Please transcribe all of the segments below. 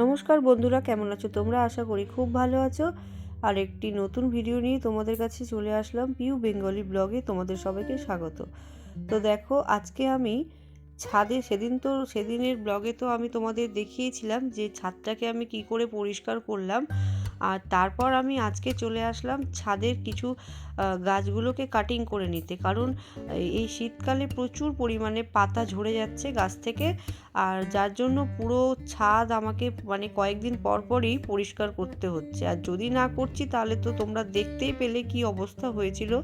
নমস্কার বন্ধুরা, কেমন আছো তোমরা? আশা করি খুব ভালো আছো। আর একটি নতুন ভিডিও নিয়ে তোমাদের কাছে চলে আসলাম পিউ বেঙ্গলি ব্লগে তোমাদের সবাইকে স্বাগত। তো দেখো, আজকে আমি ছাদে, সেদিন তো, সেদিনের ব্লগে তো আমি তোমাদের দেখিয়েছিলাম যে ছাদটাকে আমি কি করে পরিষ্কার করলাম। আর তারপর আমি আজকে চলে আসলাম ছাদের কিছু গাছগুলোকে কাটিং করে নিতে। কারণ এই- শীতকালে প্রচুর পরিমাণে পাতা ঝরে যাচ্ছে গাছ থেকে। আর যার জন্য পুরো ছাদ আমাকে মানে কয়েকদিন পর পরই পরিষ্কার করতে হচ্ছে। আর যদি না করছি, তাহলে তো তোমরা দেখতেই পেলে কি অবস্থা হয়েছিল।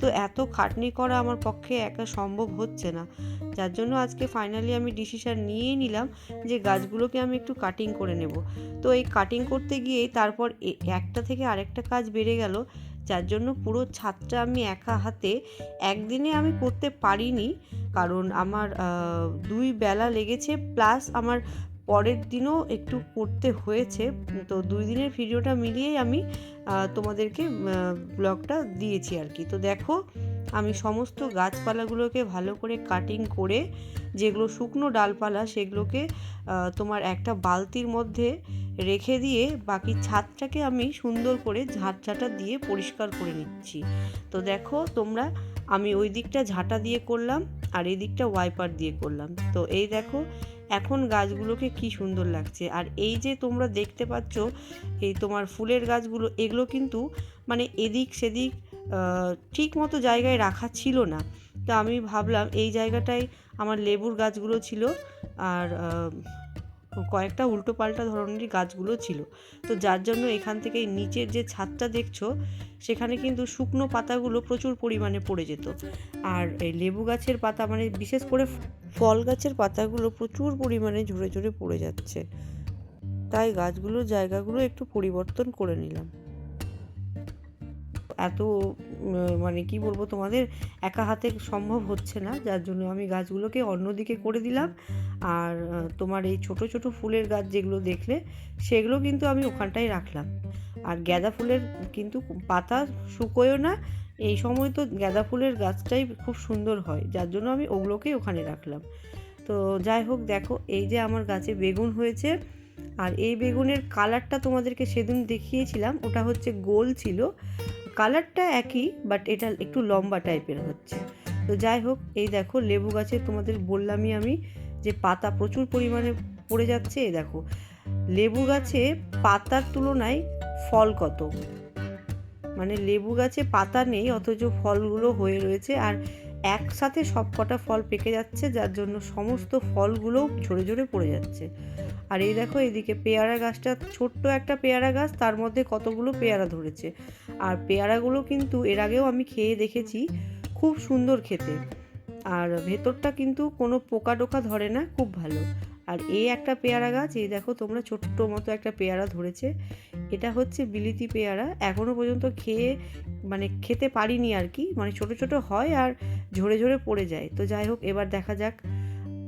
তো এত খাটনি করা আমার পক্ষে একা সম্ভব হচ্ছে না। যার জন্য আজকে ফাইনালি আমি ডিসিশন নিয়েই নিলাম যে গাছগুলোকে আমি একটু কাটিং করে নেব। তো এই কাটিং করতে গিয়েই তারপর একটা থেকে আরেকটা কাজ বেড়ে গেল। যার জন্য পুরো ছাদটা আমি একা হাতে একদিনে আমি করতে পারিনি। কারণ আমার দুই বেলা লেগেছে, প্লাস আমার পরের দিনও একটু করতে হয়েছে। তো দুই দিনের ভিডিওটা মিলিয়েই আমি তোমাদেরকে ব্লগটা দিয়েছি আর কি। তো দেখো, আমি সমস্ত গাছপালাগুলোকে ভালো করে কাটিং করে, যেগুলো শুকনো ডালপালা, সেগুলোকে তোমার একটা বালতির মধ্যে রেখে দিয়ে বাকি ছাদটাকে আমি সুন্দর করে ঝাঁটঝাঁটা দিয়ে পরিষ্কার করে নিচ্ছি। তো দেখো তোমরা, আমি ওই দিকটা ঝাঁটা দিয়ে করলাম আর এই দিকটা ওয়াইপার দিয়ে করলাম। তো এই দেখো এখন গাছগুলোকে কি সুন্দর লাগছে। আর এই যে তোমরা দেখতে পাচ্ছ, এই তোমার ফুলের গাছগুলো, এগুলো কিন্তু মানে এদিক সেদিক ঠিক মতো জায়গায় রাখা ছিল না। তো আমি ভাবলাম এই জায়গাটায় আমার লেবুর গাছগুলো ছিল। আর কয়েকটা উল্টো পাল্টা ধরনের গাছগুলো ছিল। তো যার জন্য এখান থেকে নিচের যে ছাদটা দেখছ, সেখানে কিন্তু শুকনো পাতাগুলো প্রচুর পরিমাণে পড়ে যেত। আর এই লেবু গাছের পাতা মানে বিশেষ করে ফল গাছের পাতাগুলো প্রচুর পরিমাণে ঝরে ঝরে পড়ে যাচ্ছে। তাই গাছগুলোর জায়গাগুলো একটু পরিবর্তন করে নিলাম। এত মানে কি বলব তোমাদের, একা হাতে সম্ভব হচ্ছে না। যার জন্য আমি গাছগুলোকে অন্যদিকে করে দিলাম। আর তোমার এই ছোট ছোট ফুলের গাছ যেগুলো দেখলে, সেগুলো কিন্তু আমি ওখানটায় রাখলাম। আর গাঁদা ফুলের কিন্তু পাতা শুকোয়ও না। এই সময় তো গাঁদা ফুলের গাছটাই খুব সুন্দর হয়। যার জন্য আমি ওগুলোকেই ওখানে রাখলাম। তো যাই হোক, দেখো, এই যে আমার গাছে বেগুন হয়েছে। আর এই বেগুনের কালারটা তোমাদেরকে সেদিন দেখিয়েছিলাম। ওটা হচ্ছে গোল ছিল। কালারটা একই বাট এটা একটু লম্বা টাইপের হচ্ছে। তো যাই হোক, এই দেখো, লেবু গাছে তোমাদের বললামই আমি যে পাতা প্রচুর পরিমাণে পড়ে যাচ্ছে, এই দেখো। লেবু গাছে পাতার তুলনায় ফল কত? মানে লেবু গাছে পাতা নেই, অথচ ফলগুলো হয়ে রয়েছে, আর একসাথে সব কটা ফল পেকে যাচ্ছে, যার জন্য সমস্ত ফলগুলো ঝরে ঝরে পড়ে যাচ্ছে। আর এই দেখো, এদিকে পেয়ারা গাছটা, ছোট্ট একটা পেয়ারা গাছ, তার মধ্যে কতগুলো পেয়ারা ধরেছে। আর পেয়ারাগুলো কিন্তু এর আগেও আমি খেয়ে দেখেছি, খুব সুন্দর খেতে। আর ভেতরটা কিন্তু কোনো পোকা টোকা ধরে না, খুব ভালো। আর এই একটা পেয়ারা গাছ, এই দেখো তোমরা ছোট্ট মতো একটা পেয়ারা ধরেছে। এটা হচ্ছে বিলিতি পেয়ারা। এখনও পর্যন্ত খেয়ে মানে খেতে পারিনি আর কি। মানে ছোট ছোট হয় আর ঝরে ঝরে পড়ে যায়। তো যাই হোক, এবার দেখা যাক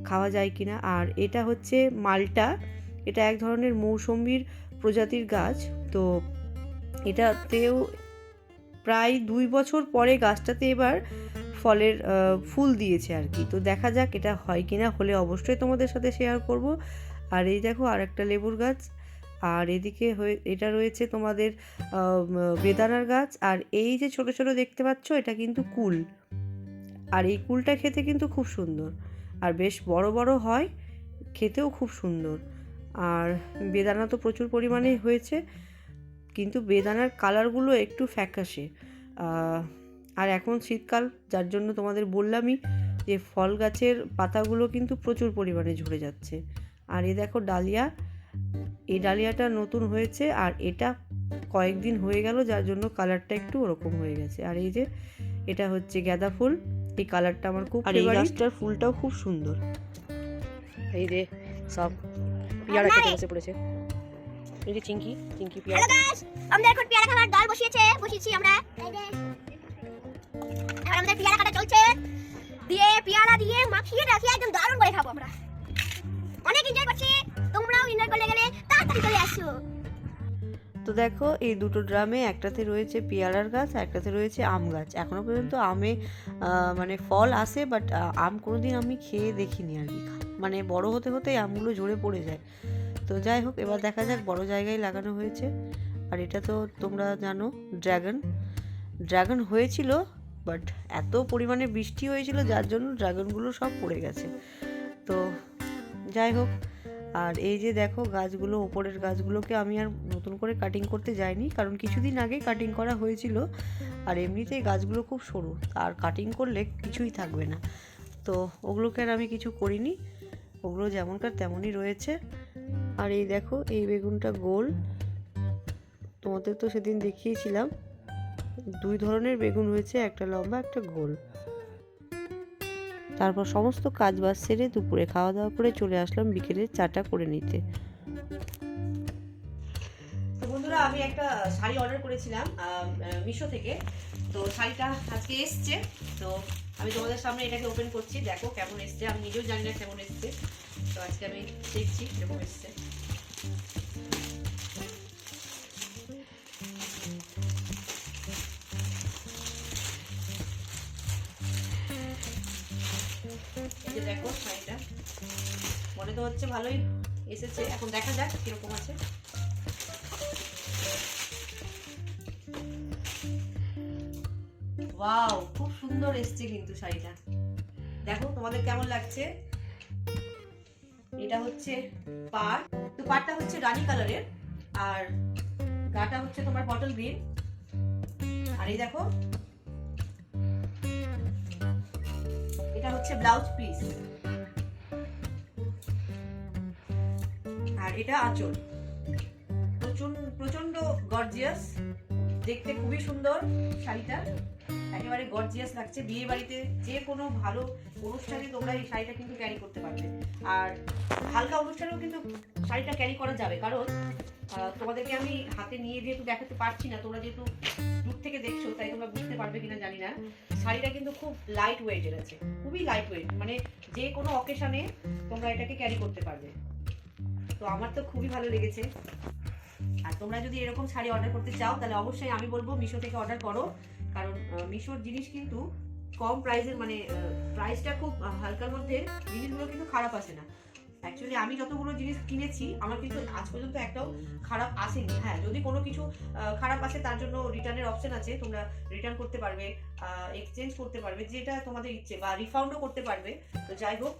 খাওয়া যায় কিনা। আর এটা হচ্ছে মালটা। এটা এক ধরনের মৌসম্বির প্রজাতির গাছ। তো এটাতেও প্রায় দুই বছর পরে গাছটাতে এবার ফলের ফুল দিয়েছে আর কি। তো দেখা যাক এটা হয় কিনা। হলে অবশ্যই তোমাদের সাথে শেয়ার করব। আর এই দেখো আর একটা লেবুর গাছ। আর এদিকে হয়ে, এটা রয়েছে তোমাদের বেদানার গাছ। আর এই যে ছোট ছোট দেখতে পাচ্ছ, এটা কিন্তু কুল। আর এই কুলটা খেতে কিন্তু খুব সুন্দর। আর বেশ বড় বড় হয়, খেতেও খুব সুন্দর। আর বেদানা তো প্রচুর পরিমাণে হয়েছে, কিন্তু বেদানার কালারগুলো একটু ফ্যাকাশে। আর এখন শীতকাল, যার জন্য তোমাদের বললামই যে ফল গাছের পাতাগুলো কিন্তু প্রচুর পরিমাণে ঝরে যাচ্ছে। আর এই দেখো ডালিয়া, এই ডালিয়াটা নতুন হয়েছে আর এটা কয়েকদিন হয়ে গেল, যার জন্য কালারটা একটু ওরকম হয়ে গেছে। আর এই যে, এটা হচ্ছে গাঁদা ফুল। এই কালারটা আমার খুব আর এই গাছটার ফুলটাও খুব সুন্দর। এই রে সব পেয়ারা খেতে বসে পড়েছে। এই যে চিঙ্কি চিঙ্কি পেয়ারা। হ্যালো গাইস আমাদের এখন পেয়ারা খাবার দল বসিয়েছে বসিয়েছি আমরা। এই এখন আমাদের পেয়ারা কাটা চলছে। দিয়ে পেয়ারা দিয়ে মাখিয়ে রাখিয়ে একদম দারুণ করে খাব আমরা। অনেক এনজয় করছি তোমরাও এনজয় করলে গেলে তাড়াতাড়ি চলে আসছো তো দেখো, এই দুটো ড্রামে একটাতে রয়েছে পেয়ারার গাছ একটাতে রয়েছে আম গাছ। এখনও পর্যন্ত আমে মানে ফল আসে বাট আম কোনোদিন আমি খেয়ে দেখিনি আর কি। মানে বড় হতে হতে আমগুলো ঝরে পড়ে যায়। তো যাই হোক, এবার দেখা যাক, বড় জায়গায় লাগানো হয়েছে। আর এটা তো তোমরা জানো, ড্রাগন। ড্রাগন হয়েছিল বাট এত পরিমাণে বৃষ্টি হয়েছিল, যার জন্য ড্রাগনগুলো সব পড়ে গেছে। তো যাই হোক আর এই যে দেখো গাছগুলো ওপরের গাছগুলোকে আমি আর নতুন করে কাটিং করতে যাইনি, কারণ কিছুদিন আগেই কাটিং করা হয়েছিল। আর এমনিতেই গাছগুলো খুব সরু, আর কাটিং করলে কিছুই থাকবে না। তো ওগুলোকে আর আমি কিছু করিনি, ওগুলো যেমনকার তেমনই রয়েছে। আর এই দেখো, এই বেগুনটা গোল। তোমাদের তো সেদিন দেখিয়েছিলাম। দুই ধরনের বেগুন হয়েছে, একটা লম্বা, একটা গোল। তারপর সমস্ত কাজ বাজ সেরে দুপুরে খাওয়া দাওয়া করে চলে আসলাম বিকেলে চাটা করে নিতে। বন্ধুরা, আমি একটা শাড়ি অর্ডার করেছিলাম মিশো থেকে। তো শাড়িটা আজকে এসছে। তো আমি তোমাদের সামনে এটাকে ওপেন করছি। দেখো কেমন এসছে। আমি নিজেও জানি না কেমন এসছে। তো আজকে আমি দেখছি কীরকম এসছে। মনে তো হচ্ছে ভালোই এসেছে। এখন দেখা যাক কীরকম আছে। ওয়াও, খুব সুন্দর এসছে কিন্তু শাড়িটা। দেখো তোমাদের কেমন লাগছে? এটা হচ্ছে পাড়। তো পাড়টা হচ্ছে রানী কালারের, আর গাটা হচ্ছে তোমার বটল গ্রিন। আর এই দেখো, এটা হচ্ছে ব্লাউজ পিস। আর এটা আঁচল। প্রচণ্ড প্রচণ্ড গর্জিয়াস দেখতে খুবই সুন্দর শাড়িটা। একেবারে গর্জিয়াস লাগছে। বিয়ে বাড়িতে যে কোনো ভালো অনুষ্ঠানে তোমরা এই শাড়িটা কিন্তু ক্যারি করতে পারবে। আর হালকা অনুষ্ঠানেও কিন্তু শাড়িটা ক্যারি করা যাবে। কারণ তোমাদেরকে আমি হাতে নিয়ে যেহেতু দেখাতে পারছি না, তোমরা যেহেতু দূর থেকে দেখছ, তাই তোমরা বুঝতে পারবে কিনা জানি না। শাড়িটা কিন্তু খুব লাইট ওয়েটের আছে। খুবই লাইট ওয়েট মানে যে কোনো অকেশনে তোমরা এটাকে ক্যারি করতে পারবে। তো আমার তো খুবই ভালো লেগেছে। আর তোমরা যদি এরকম শাড়ি অর্ডার করতে চাও, তাহলে অবশ্যই আমি বলব মিশো থেকে অর্ডার করো। কারণ মিশোর জিনিস কিন্তু কম প্রাইসের মানে প্রাইসটা খুব হালকার মধ্যে জিনিসগুলো কিন্তু খারাপ আসে না। অ্যাকচুয়ালি আমি যতগুলো জিনিস কিনেছি, আমার কিন্তু আজ পর্যন্ত একটাও খারাপ আসেনি। হ্যাঁ যদি কোনো কিছু খারাপ আসে, তার জন্য রিটার্নের অপশন আছে। তোমরা রিটার্ন করতে পারবে এক্সচেঞ্জ করতে পারবে, যেটা তোমাদের ইচ্ছে বা রিফাউন্ডও করতে পারবে। তো যাই হোক,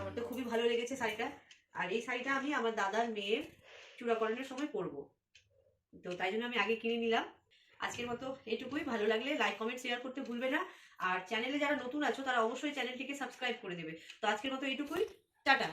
আমার তো খুবই ভালো লেগেছে শাড়িটা। আর এই শাড়িটা আমি আমার দাদার মেয়ের চূড়াকরণের সময় পরবো। তো তাই জন্য আমি আগে কিনে নিলাম। আজকের মতো এটুকুই। ভালো লাগলে লাইক কমেন্ট শেয়ার করতে ভুলবে না। আর চ্যানেলে যারা নতুন আছো, তারা অবশ্যই চ্যানেলটিকে সাবস্ক্রাইব করে দেবে। তো আজকের মতো এটুকুই। টাটা।